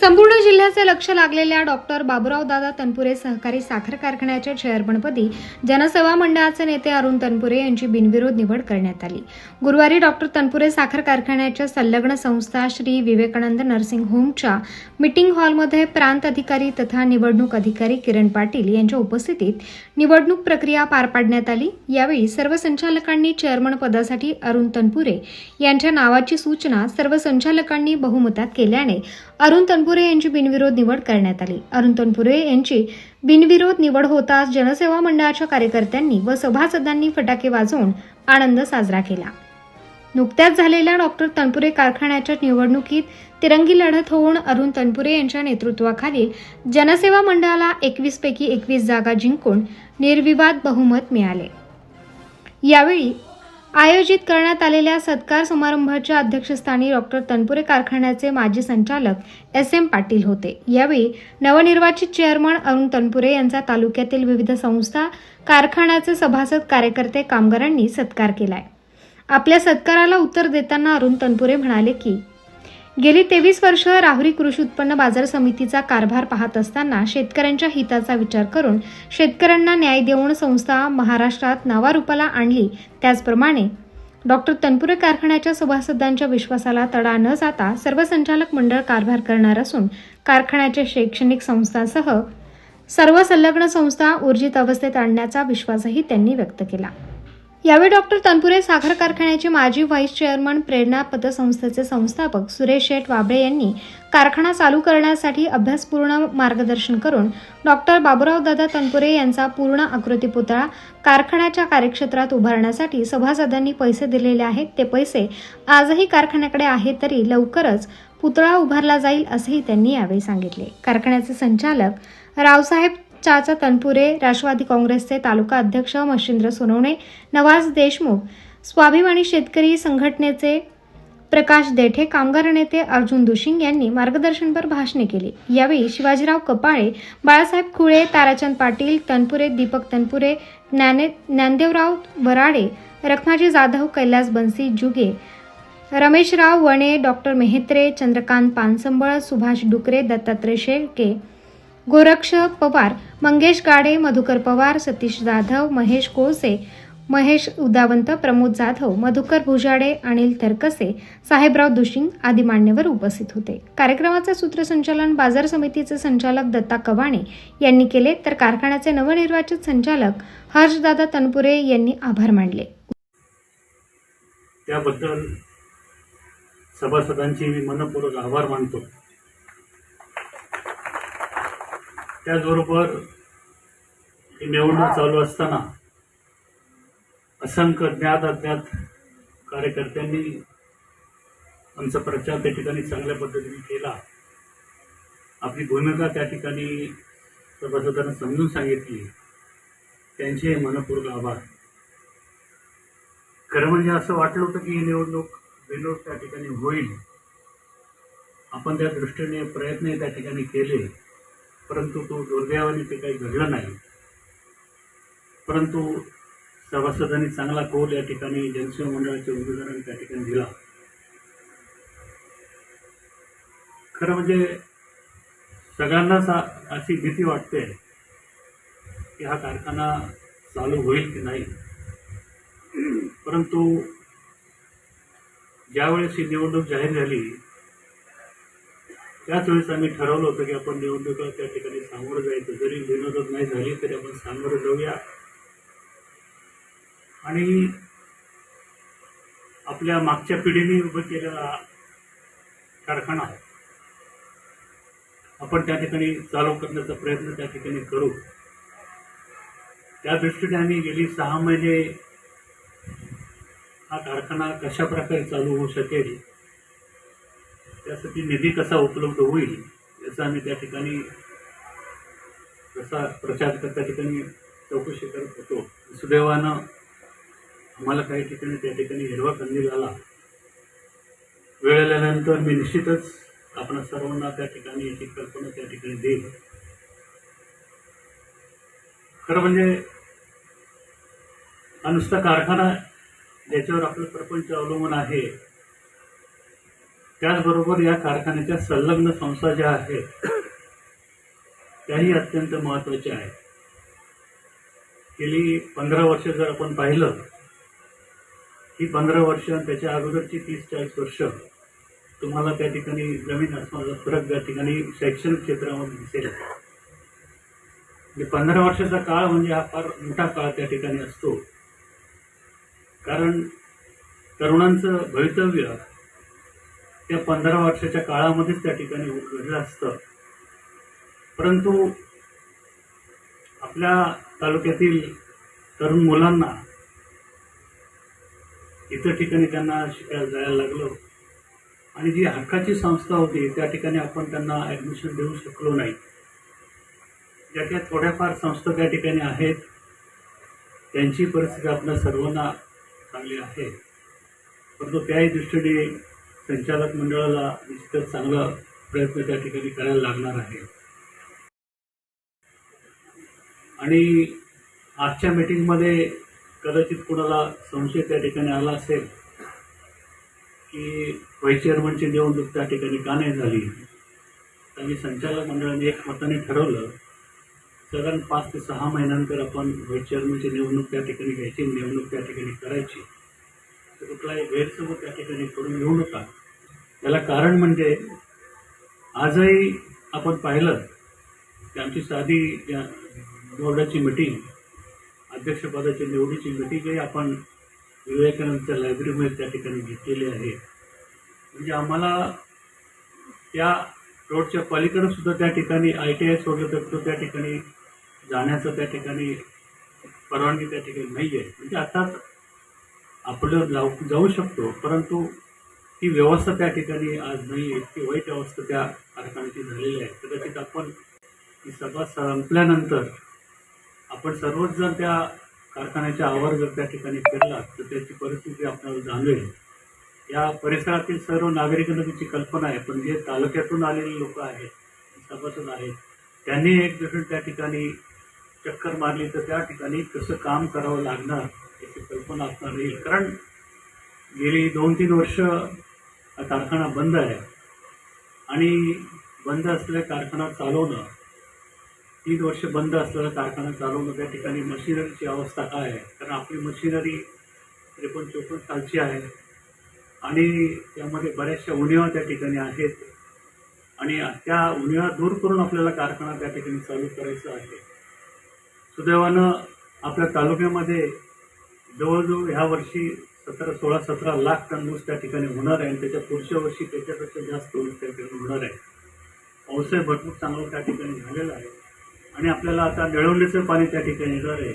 संपूर्ण जिल्ह्याचे लक्ष लागलेल्या डॉक्टर बाबुराव दादा तनपुरे सहकारी साखर कारखान्याच्या चेअरमनपदी जनसेवा मंडळाचे नेते अरुण तनपुरे यांची बिनविरोध निवड करण्यात आली. गुरुवारी डॉक्टर तनपुरे साखर कारखान्याच्या संलग्न संस्था श्री विवेकानंद नर्सिंग होमच्या मीटिंग हॉलमध्ये प्रांत अधिकारी तथा निवडणूक अधिकारी किरण पाटील यांच्या उपस्थितीत निवडणूक प्रक्रिया पार पाडण्यात आली. यावेळी सर्व संचालकांनी चेअरमन पदासाठी अरुण तनपुरे यांच्या नावाची सूचना सर्व संचालकांनी बहुमतात केल्याने अरुण तनपुरे यांची बिनविरोध निवड करण्यात आली. अरुण तनपुरे यांची बिनविरोध निवड होताच जनसेवा मंडळाच्या कार्यकर्त्यांनी व सभासदांनी फटाके वाजवून आनंद साजरा केला. नुकत्याच झालेल्या डॉक्टर तनपुरे कारखान्याच्या निवडणुकीत तिरंगी लढत होऊन अरुण तनपुरे यांच्या नेतृत्वाखालील जनसेवा मंडळाला एकवीस पैकी एकवीस जागा जिंकून निर्विवाद बहुमत मिळाले. यावेळी आयोजित करण्यात आलेल्या सत्कार समारंभाच्या अध्यक्षस्थानी डॉक्टर तनपुरे कारखान्याचे माजी संचालक एस एम पाटील होते. यावेळी नवनिर्वाचित चेअरमन अरुण तनपुरे यांचा तालुक्यातील विविध संस्था कारखान्याचे सभासद कार्यकर्ते कामगारांनी सत्कार केलाय. आपल्या सत्काराला उत्तर देताना अरुण तनपुरे म्हणाले की गेली तेवीस वर्ष राहुरी कृषी उत्पन्न बाजार समितीचा कारभार पाहत असताना शेतकऱ्यांच्या हिताचा विचार करून शेतकऱ्यांना न्याय देऊन संस्था महाराष्ट्रात नावारूपाला आणली. त्याचप्रमाणे डॉक्टर तनपुरे कारखान्याच्या सभासदांच्या विश्वासाला तडा न जाता सर्व संचालक मंडळ कारभार करणार असून कारखान्याच्या शैक्षणिक संस्थांसह सर्व संलग्न संस्था ऊर्जित अवस्थेत आणण्याचा विश्वासही त्यांनी व्यक्त केला. यावेळी डॉक्टर तनपुरे साखर कारखान्याचे माजी व्हाईस चेअरमन प्रेरणा पतसंस्थेचे संस्थापक सुरेश शेठ वाबळे यांनी कारखाना चालू करण्यासाठी अभ्यासपूर्ण मार्गदर्शन करून डॉक्टर बाबुराव दादा तनपुरे यांचा पूर्ण आकृती पुतळा कारखान्याच्या कार्यक्षेत्रात उभारण्यासाठी सभासदांनी पैसे दिलेले आहेत. ते पैसे आजही कारखान्याकडे आहेत तरी लवकरच पुतळा उभारला जाईल असेही त्यांनी यावेळी सांगितले. कारखान्याचे संचालक रावसाहेब चाचा तनपुरे राष्ट्रवादी काँग्रेसचे तालुका अध्यक्ष मशिंद्र सोनवणे नवाज देशमुख स्वाभिमानी शेतकरी संघटनेचे प्रकाश देठे कामगार नेते अर्जुन दुशिंग यांनी मार्गदर्शनपर भाषणे केली. यावेळी शिवाजीराव कपाळे बाळासाहेब खुळे ताराचंद पाटील तनपुरे दीपक तनपुरे ज्ञाने ज्ञानदेवराव वराडे रखमाजी जाधव कैलास बन्सी जुगे रमेशराव वणे डॉक्टर मेहत्रे चंद्रकांत पानसंबळ सुभाष डुकरे दत्तात्रय शेळके गोरक्ष पवार मंगेश गाडे मधुकर पवार सतीश जाधव महेश कोळसे महेश उदावंत प्रमोद जाधव मधुकर भुजाडे अनिल तरकसे साहेबराव दुशिंग आदी मान्यवर उपस्थित होते. कार्यक्रमाचे सूत्रसंचालन बाजार समितीचे संचालक दत्ता कवाणे यांनी केले तर कारखान्याचे नवनिर्वाचित संचालक हर्षदादा तनपुरे यांनी आभार मानले. त्याबद्दल सभासदांचे मी मनपूर्वक आभार मानतो. त्याचबरोबर ही निवडणूक चालू असताना असंख्य ज्ञात अज्ञात कार्यकर्त्यांनी आमचा प्रचार त्या ठिकाणी चांगल्या पद्धतीने केला. आपली भूमिका त्या ठिकाणी सभासदांना समजून सांगितली. त्यांचे मनपूर्वक आभार. खरं म्हणजे असं वाटलं होतं की ही निवडणूक बिनोड त्या ठिकाणी होईल. आपण त्या दृष्टीने प्रयत्न त्या ठिकाणी केले. परंतु तो दुर्दैवाने ते काही घडलं नाही. परंतु सभासदांनी चांगला कौल या ठिकाणी जनसेवा मंडळाच्या उमेदवारांनी त्या ठिकाणी दिला. खरं म्हणजे सगळ्यांनाच अशी भीती वाटते की हा कारखाना चालू होईल की नाही. परंतु ज्यावेळेस ही निवडणूक जाहीर झाली त्याच वेळेस आम्ही ठरवलं होतं की आपण निवडणुका त्या ठिकाणी सामोरं जायचं. जरी विनोदक नाही झाली तरी आपण सामोरं जाऊया. आणि आपल्या मागच्या पिढीने उभं केलेला कारखाना आपण त्या ठिकाणी चालू करण्याचा प्रयत्न त्या ठिकाणी करू. त्या दृष्टीने आम्ही गेली सहा महिने हा कारखाना कशा प्रकारे चालू होऊ शकेल त्यासाठी निधी कसा उपलब्ध होईल याचा आम्ही त्या ठिकाणी कसा प्रचार त्या ठिकाणी चौकशी करत होतो. सुदैवानं आम्हाला काही ठिकाणी त्या ठिकाणी हिरवा कंदील आला. वेळ आल्यानंतर मी निश्चितच आपण सर्वांना त्या ठिकाणी याची कल्पना त्या ठिकाणी देईल. खरं म्हणजे हा नुसता कारखाना ज्याच्यावर आपलं प्रपंच अवलंबून आहे त्याचबरोबर या कारखान्याच्या संलग्न संस्था ज्या आहेत त्याही अत्यंत महत्त्वाच्या आहेत. गेली पंधरा वर्ष जर आपण पाहिलं ही पंधरा वर्ष आणि त्याच्या अगोदरची तीस चाळीस वर्ष तुम्हाला त्या ठिकाणी जमीन असणारा फरक त्या ठिकाणी शैक्षणिक क्षेत्रामध्ये दिसेल. म्हणजे पंधरा वर्षाचा काळ म्हणजे हा फार मोठा काळ त्या ठिकाणी असतो. कारण तरुणांचं भवितव्य त्या पंधरा वर्षाच्या काळामध्येच त्या ठिकाणी घडलं असतं. परंतु आपल्या तालुक्यातील तरुण मुलांना इतर ठिकाणी त्यांना शिकायला जायला लागलो. आणि जी हक्काची संस्था होती त्या ठिकाणी आपण त्यांना ॲडमिशन देऊ शकलो नाही. ज्या काही थोड्याफार संस्था त्या ठिकाणी आहेत त्यांची परिस्थिती आपल्या सर्वांना चांगली आहे. परंतु त्याही दृष्टीने संचालक मंडळाला निश्चितच चांगला प्रयत्न त्या ठिकाणी करायला लागणार आहे. आणि आजच्या मीटिंगमध्ये कदाचित कुणाला संशय त्या ठिकाणी आला असेल की व्हाईस चेअरमनची निवडणूक त्या ठिकाणी का नाही झाली? तर मी संचालक मंडळाने एक मताने ठरवलं साधारण पाच ते सहा महिन्यानंतर आपण व्हाईस चेअरमनची निवडणूक त्या ठिकाणी घ्यायची निवडणूक त्या ठिकाणी करायची. तर कुठलाही गैरसमज त्या ठिकाणी करून घेऊ नका. त्याला कारण म्हणजे आजही आपण पाहिलं की आमची साधी बोर्डाची मिटिंग अध्यक्षपदाची निवडीची मिटिंगही आपण विवेकानंदच्या लायब्ररीमध्ये त्या ठिकाणी घेतलेली आहे. म्हणजे आम्हाला त्या रोडच्या पलीकडे सुद्धा त्या ठिकाणी आय टी आय सोडलं तर तो त्या ठिकाणी जाण्याचं त्या ठिकाणी परवानगी त्या ठिकाणी नाही आहे म्हणजे आता आपलं जाऊ जाऊ शकतो परंतु ती व्यवस्था त्या ठिकाणी आज नाही आहे. ती वाईट अवस्था त्या कारखान्याची झालेली आहे. कदाचित आपण ही सभा संपल्यानंतर आपण सर्वच जर त्या कारखान्याच्या आवार जर त्या ठिकाणी फिरला तर त्याची परिस्थिती आपल्याला जाणवेल. या परिसरातील सर्व नागरिकांना त्याची कल्पना आहे. पण जे तालुक्यातून आलेले लोक आहेत सभासद आहेत त्यांनी एक जण त्या ठिकाणी चक्कर मारली तर त्या ठिकाणी कसं काम करावं लागणार याची कल्पना असणार येईल कारण गेली दोन तीन वर्ष हा कारखाना बंद आहे. आणि बंद असलेला कारखाना चालवणं तीन वर्ष बंद असलेला कारखाना चालवणं त्या ठिकाणी मशिनरीची अवस्था काय आहे? कारण आपली मशिनरी त्रेपन्न चोपन्न सालची आहे. आणि त्यामध्ये बऱ्याचशा उणिवा त्या ठिकाणी आहेत. आणि त्या उणिवा दूर करून आपल्याला कारखाना त्या ठिकाणी चालू करायचा आहे. सुदैवानं आपल्या तालुक्यामध्ये जवळजवळ ह्या वर्षी सतरा सोळा सतरा लाख टन ऊस त्या ठिकाणी होणार आहे आणि त्याच्या पुढच्या वर्षी त्याच्यापेक्षा जास्त ऊस त्या ठिकाणी होणार आहे. पाऊसही भरपूर चांगला त्या ठिकाणी झालेला आहे. आणि आपल्याला आता निळवलेचं पाणी त्या ठिकाणी येणार आहे.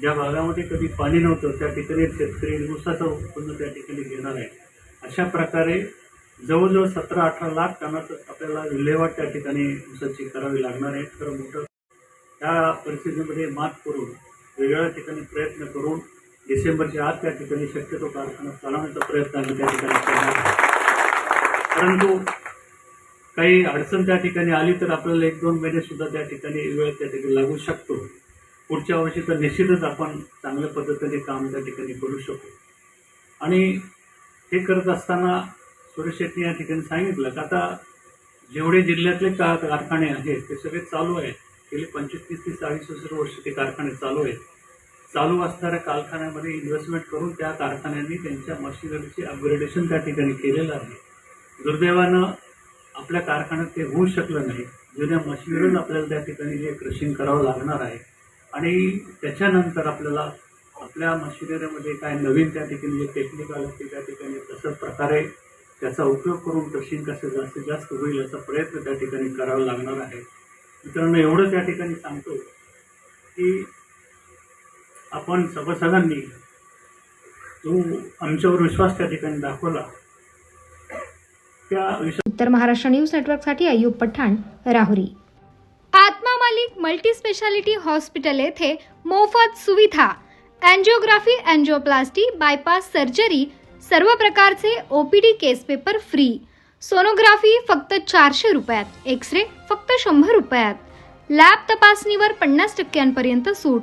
ज्या भागामध्ये कधी पाणी नव्हतं त्या ठिकाणी शेतकरी ऊसाचं उत्पन्न त्या ठिकाणी घेणार आहे. अशा प्रकारे जवळजवळ सतरा अठरा लाख टनाचं आपल्याला विल्हेवाट त्या ठिकाणी ऊसाची करावी लागणार आहे. खरं मोठं. त्या परिस्थितीमध्ये मात करून वेगवेगळ्या ठिकाणी प्रयत्न करून डिसेंबरच्या आत त्या ठिकाणी शक्यतो कारखाना चालवण्याचा प्रयत्न आम्ही त्या ठिकाणी करणार परंतु काही अडचण त्या ठिकाणी आली तर आपल्याला एक दोन महिने सुद्धा त्या ठिकाणी वेळ त्या ठिकाणी लागू शकतो. पुढच्या वर्षी तर निश्चितच आपण चांगल्या पद्धतीने काम त्या ठिकाणी करू शकू. आणि हे करत असताना सुरेश शेट्टी या ठिकाणी सांगितलं की आता जेवढे जिल्ह्यातले का कारखाने आहेत ते सगळे चालू आहेत. गेले पंचवीस तीस ते चाळीस वर्ष ते कारखाने चालू आहेत. चालू असणाऱ्या कारखान्यामध्ये इन्व्हेस्टमेंट करून त्या कारखान्यांनी त्यांच्या मशिनरीचे अपग्रेडेशन त्या ठिकाणी केलेलं आहे. दुर्दैवानं आपल्या कारखान्यात ते होऊ शकलं नाही. जुन्या मशिनरीन आपल्याला त्या ठिकाणी जे क्रशिंग करावं लागणार आहे. आणि त्याच्यानंतर आपल्याला आपल्या मशिनरीमध्ये काय नवीन त्या ठिकाणी जे टेक्निक आलं ते त्या ठिकाणी तसंच प्रकारे त्याचा उपयोग करून क्रशिंग कसं जास्तीत जास्त होईल याचा प्रयत्न त्या ठिकाणी करावा लागणार आहे. मित्रांनो एवढं त्या ठिकाणी सांगतो की आपण सभासदांनी जो आमच्यावर विश्वास त्या ठिकाणी दाखवला त्या विश्वास उत्तर महाराष्ट्र न्यूज नेटवर्कसाठी Ayyub Pathan Rahuri. Atma Malik multi specialty hospital येथे मोफत सुविधा अँजिओग्राफी अँजिओप्लास्टी बायपास सर्जरी सर्व प्रकारचे OPD case paper free. Sonography फक्त चारशे रुपयात एक्स रे फक्त शंभर रुपयात. लॅब तपासणीवर पन्नास टक्क्यांपर्यंत सूट.